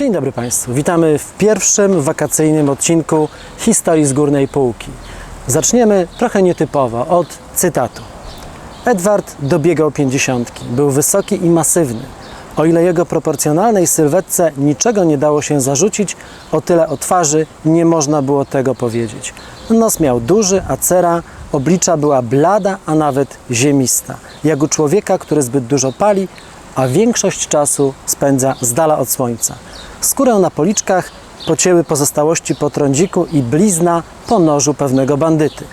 Dzień dobry Państwu. Witamy w pierwszym wakacyjnym odcinku Historii z Górnej Półki. Zaczniemy trochę nietypowo od cytatu. Edward dobiegał pięćdziesiątki. Był wysoki i masywny. O ile jego proporcjonalnej sylwetce niczego nie dało się zarzucić, o tyle o twarzy nie można było tego powiedzieć. Nos miał duży, a cera oblicza była blada, a nawet ziemista. Jak u człowieka, który zbyt dużo pali, a większość czasu spędza z dala od słońca. Skórę na policzkach pocięły pozostałości po trądziku i blizna po nożu pewnego bandyty.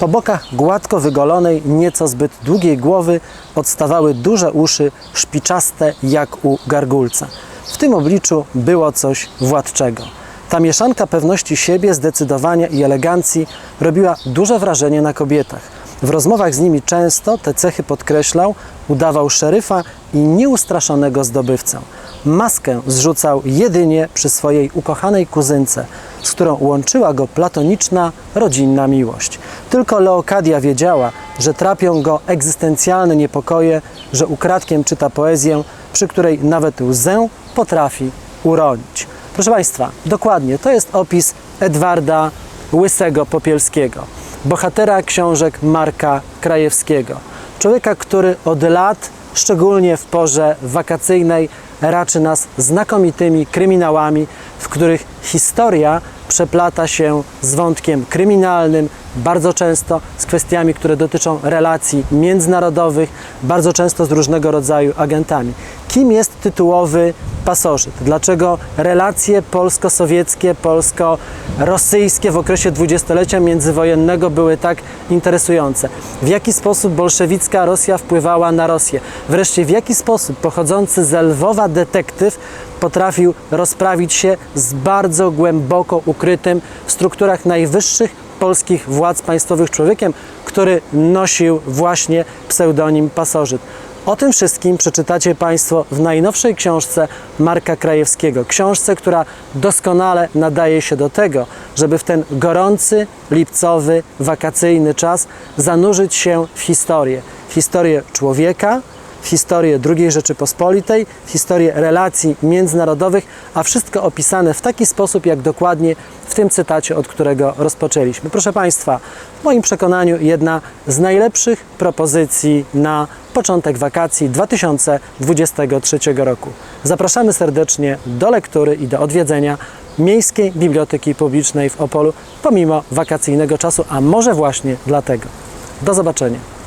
Po bokach gładko wygolonej, nieco zbyt długiej głowy odstawały duże uszy, szpiczaste jak u gargulca. W tym obliczu było coś władczego. Ta mieszanka pewności siebie, zdecydowania i elegancji robiła duże wrażenie na kobietach. W rozmowach z nimi często te cechy podkreślał, udawał szeryfa i nieustraszonego zdobywcę. Maskę zrzucał jedynie przy swojej ukochanej kuzynce, z którą łączyła go platoniczna, rodzinna miłość. Tylko Leokadia wiedziała, że trapią go egzystencjalne niepokoje, że ukradkiem czyta poezję, przy której nawet łzę potrafi uronić. Proszę Państwa, dokładnie, to jest opis Edwarda Łysego Popielskiego, bohatera książek Marka Krajewskiego. Człowieka, który od lat, szczególnie w porze wakacyjnej, raczy nas znakomitymi kryminałami, w których historia przeplata się z wątkiem kryminalnym, bardzo często z kwestiami, które dotyczą relacji międzynarodowych, bardzo często z różnego rodzaju agentami. Kim jest tytułowy pasożyt? Dlaczego relacje polsko-sowieckie, polsko-rosyjskie w okresie dwudziestolecia międzywojennego były tak interesujące? W jaki sposób bolszewicka Rosja wpływała na Rosję? Wreszcie w jaki sposób pochodzący z Lwowa detektyw potrafił rozprawić się z bardzo głęboko ukrytym w strukturach najwyższych polskich władz państwowych człowiekiem, który nosił właśnie pseudonim pasożyt. O tym wszystkim przeczytacie Państwo w najnowszej książce Marka Krajewskiego. Książce, która doskonale nadaje się do tego, żeby w ten gorący, lipcowy, wakacyjny czas zanurzyć się w historię. W historię człowieka, w historię II Rzeczypospolitej, w historię relacji międzynarodowych, a wszystko opisane w taki sposób, jak dokładnie w tym cytacie, od którego rozpoczęliśmy. Proszę Państwa, w moim przekonaniu jedna z najlepszych propozycji na początek wakacji 2023 roku. Zapraszamy serdecznie do lektury i do odwiedzenia Miejskiej Biblioteki Publicznej w Opolu, pomimo wakacyjnego czasu, a może właśnie dlatego. Do zobaczenia.